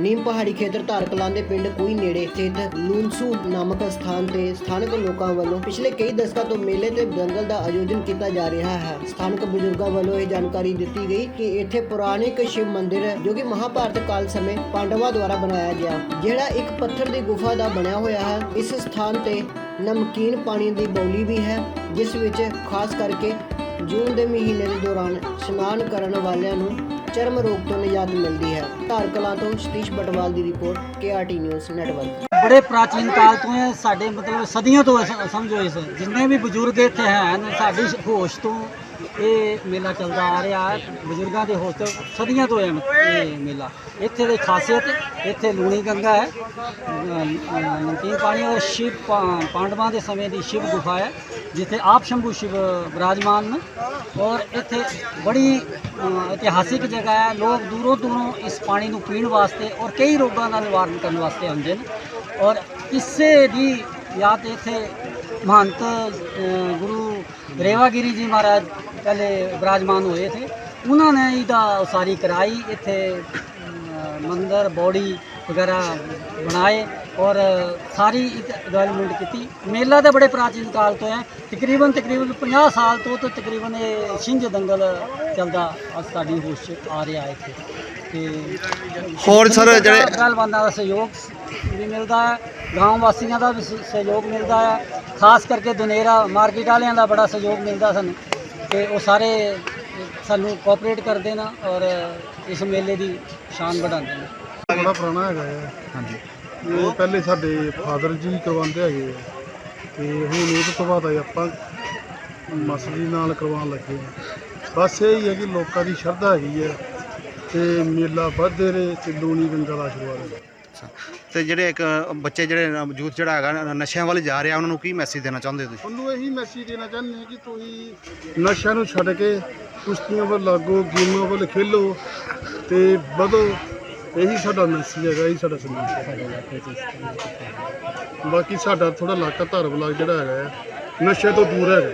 ਨੀਮ ਪਹਾੜੀ ਖੇਤਰ ਧਾਰਕਲਾਂ ਦੇ ਪਿੰਡ ਕੋਈ ਨੇੜੇ ਸਥਿਤ ਲੂਨਸੂ ਨਾਮਕ ਸਥਾਨ ਤੇ ਸਥਾਨਕ ਲੋਕਾਂ ਵੱਲੋਂ ਪਿਛਲੇ ਕਈ ਦਸ਼ਕਾਂ ਤੋਂ ਮੇਲੇ ਤੇ ਦੰਗਲ ਦਾ ਆਯੋਜਨ ਕੀਤਾ ਜਾ ਰਿਹਾ ਹੈ। ਸਥਾਨਕ ਬਜ਼ੁਰਗਾਂ ਵੱਲੋਂ ਇਹ ਜਾਣਕਾਰੀ ਦਿੱਤੀ ਗਈ ਕਿ ਇੱਥੇ ਪੁਰਾਣਿਕ ਸ਼ਿਵ ਮੰਦਿਰ ਹੈ ਜੋ ਕਿ ਮਹਾਭਾਰਤ ਕਾਲ ਸਮੇਂ ਪਾਂਡਵਾਂ ਦੁਆਰਾ ਬਣਾਇਆ ਗਿਆ, ਜਿਹੜਾ ਇੱਕ ਪੱਥਰ ਦੀ ਗੁਫਾ ਦਾ ਬਣਿਆ ਹੋਇਆ ਹੈ। ਇਸ ਸਥਾਨ ਤੇ ਨਮਕੀਨ ਪਾਣੀ ਦੀ ਬੌਲੀ ਵੀ ਹੈ, ਜਿਸ ਵਿੱਚ ਖਾਸ ਕਰਕੇ ਜੂਨ ਦੇ ਮਹੀਨੇ ਦੇ ਦੌਰਾਨ ਇਸ਼ਨਾਨ ਕਰਨ ਵਾਲਿਆਂ ਨੂੰ ਚਰਮ ਰੋਗ ਤੋਂ ਨਿਜਾਤ ਮਿਲਦੀ ਹੈ। ਧਾਰਕਲਾਂ ਤੋਂ ਸਤੀਸ਼ ਬਟਵਾਲ ਦੀ ਰਿਪੋਰਟ ਕੇਆਰਟੀ ਨਿਊਜ਼ ਨੈਟਵਰਕ ਬੜੇ ਪ੍ਰਾਚੀਨ ਕਾਲ ਤੋਂ ਇਹ ਸਾਡੇ ਮਤਲਬ ਸਦੀਆਂ ਤੋਂ ਇਹ ਸਮਝੋ ਇਸ ਜਿੰਨੇ ਵੀ ਬਜ਼ੁਰਗ ਇੱਥੇ ਹਨ ਸਾਡੀ ਹੋਸ਼ ਤੋਂ ਇਹ ਮੇਲਾ ਚੱਲਦਾ ਆ ਰਿਹਾ ਹੈ। ਬਜ਼ੁਰਗਾਂ ਦੇ ਹੋਸ਼ ਸਦੀਆਂ ਤੋਂ ਇਹ ਇਹ ਮੇਲਾ। ਇੱਥੇ ਦੀ ਖਾਸੀਅਤ ਇੱਥੇ ਲੂਣੀ ਗੰਗਾ ਹੈ। ਅ, ਅ, ਨਮਕੀਨ ਪਾਣੀ ਔਰ ਸ਼ਿਵ ਪਾ- ਪਾਂਡਵਾਂ ਦੇ ਸਮੇਂ ਦੀ ਸ਼ਿਵ ਗੁਫਾ ਹੈ ਜਿੱਥੇ ਆਪ ਸ਼ੰਭੂ ਸ਼ਿਵ ਵਿਰਾਜਮਾਨ ਨੇ। ਔਰ ਇੱਥੇ ਬੜੀ ਅ, ਇਤਿਹਾਸਿਕ ਜਗ੍ਹਾ ਹੈ। ਲੋਕ ਦੂਰੋਂ ਦੂਰੋਂ ਇਸ ਪਾਣੀ ਨੂੰ ਪੀਣ ਵਾਸਤੇ ਔਰ ਕਈ ਰੋਗਾਂ ਦਾ ਨਿਵਾਰਨ ਕਰਨ ਵਾਸਤੇ ਆਉਂਦੇ ਨੇ। ਔਰ ਇਸੇ ਦੀ ਯਾਦ ਇੱਥੇ ਮਹੰਤ ਅ, ਗੁਰੂ ਰੇਵਾਗਿਰੀ ਜੀ ਮਹਾਰਾਜ ਪਹਿਲੇ ਵਿਰਾਜਮਾਨ ਹੋਏ ਥੇ। ਉਹਨਾਂ ਨੇ ਇਹਦਾ ਉਸਾਰੀ ਕਰਾਈ ਇੱਥੇ ਮੰਦਰ ਬੋੜੀ ਵਗੈਰਾ ਬਣਾਏ ਔਰ ਸਾਰੀ ਡਿਵੈਲਪਮੈਂਟ ਕੀਤੀ। ਮੇਲਾ ਤਾਂ ਬੜੇ ਪ੍ਰਾਚੀਨ ਕਾਲ ਤੋਂ ਹੈ। ਤਕਰੀਬਨ ਤਕਰੀਬਨ 50 ਸਾਲ ਤੋਂ ਤਾਂ ਤਕਰੀਬਨ ਇਹ ਛਿੰਝ ਦੰਗਲ ਚੱਲਦਾ ਅੱਜ ਸਾਡੀ ਹੋਸ਼ 'ਚ ਆ ਰਿਹਾ ਹੈ ਇੱਥੇ। ਤੇ ਹੋਰ ਸਰ ਜਿਹੜੇ ਪਹਿਲਵਾਨਾਂ ਦਾ ਸਹਿਯੋਗ ਵੀ ਮਿਲਦਾ ਹੈ। ਗਾਂਵ ਵਾਸੀਆਂ ਦਾ ਵੀ ਸ- ਸਹਿਯੋਗ ਮਿਲਦਾ ਹੈ। ਖਾਸ ਕਰਕੇ ਦੁਨੇਰਾ ਮਾਰਕੀਟ ਵਾਲਿਆਂ ਦਾ ਬੜਾ ਸਹਿਯੋਗ ਮਿਲਦਾ ਸਾਨੂੰ। ਤੇ ਉਹ ਸਾਰੇ ਸਾਨੂੰ ਕੋਆਪਰੇਟ ਕਰਦੇ ਨੇ ਔਰ ਇਸ ਮੇਲੇ ਦੀ ਸ਼ਾਨ ਵਧਾਉਂਦੇ ਨੇ। ਬੜਾ ਪੁਰਾਣਾ ਹੈਗਾ ਹੈ ਹਾਂਜੀ। ਇਹ ਪਹਿਲੇ ਸਾਡੇ ਫਾਦਰ ਜੀ ਕਰਵਾਉਂਦੇ ਹੈਗੇ ਆ। ਤੇ ਹੁਣ ਉਹ ਤੋਂ ਬਾਅਦ ਆਪਾਂ ਮਸਲੀ ਨਾਲ ਕਰਵਾਉਣ ਲੱਗੇ ਹਾਂ। ਬਸ ਇਹ ਹੀ ਹੈ ਕਿ ਲੋਕਾਂ ਦੀ ਸ਼ਰਧਾ ਹੈਗੀ ਹੈ ਤੇ ਮੇਲਾ ਵੱਧਦੇ ਰਹੇ ਤੇ ਲੂਣੀ ਗੰਗਾ ਦਾ ਆਸ਼ੀਰਵਾਦ ਹੈ ਅੱਛਾ। ਤੇ ਜਿਹੜੇ ਇੱਕ ਬੱਚੇ ਜਿਹੜੇ ਯੂਥ ਜਿਹੜਾ ਹੈਗਾ ਨਸ਼ਿਆਂ ਵੱਲ ਜਾ ਰਿਹਾ, ਉਹਨਾਂ ਨੂੰ ਕੀ ਮੈਸੇਜ ਦੇਣਾ ਚਾਹੁੰਦੇ ਹੋ ਤੁਸੀਂ? ਤੁਹਾਨੂੰ ਇਹੀ ਮੈਸੇਜ ਦੇਣਾ ਚਾਹੁੰਦੇ ਹਾਂ ਕਿ ਤੁਸੀਂ ਨਸ਼ਿਆਂ ਨੂੰ ਛੱਡ ਕੇ ਕੁਸ਼ਤੀਆਂ ਵੱਲ ਲੱਗੋ, ਗੇਮਾਂ ਵੱਲ ਖੇਲੋ ਤੇ ਵਧੋ। ਇਹੀ ਸਾਡਾ ਮੈਸੇਜ ਹੈਗਾ, ਇਹੀ ਸਾਡਾ ਸੰਦੇਸ਼ ਬਾਕੀ ਸਾਡਾ ਥੋੜਾ ਇਲਾਕਾ ਧਰਮ ਲੱਗ ਜਿਹੜਾ ਹੈਗਾ ਨਸ਼ੇ ਤੋਂ ਦੂਰ ਹੈਗਾ।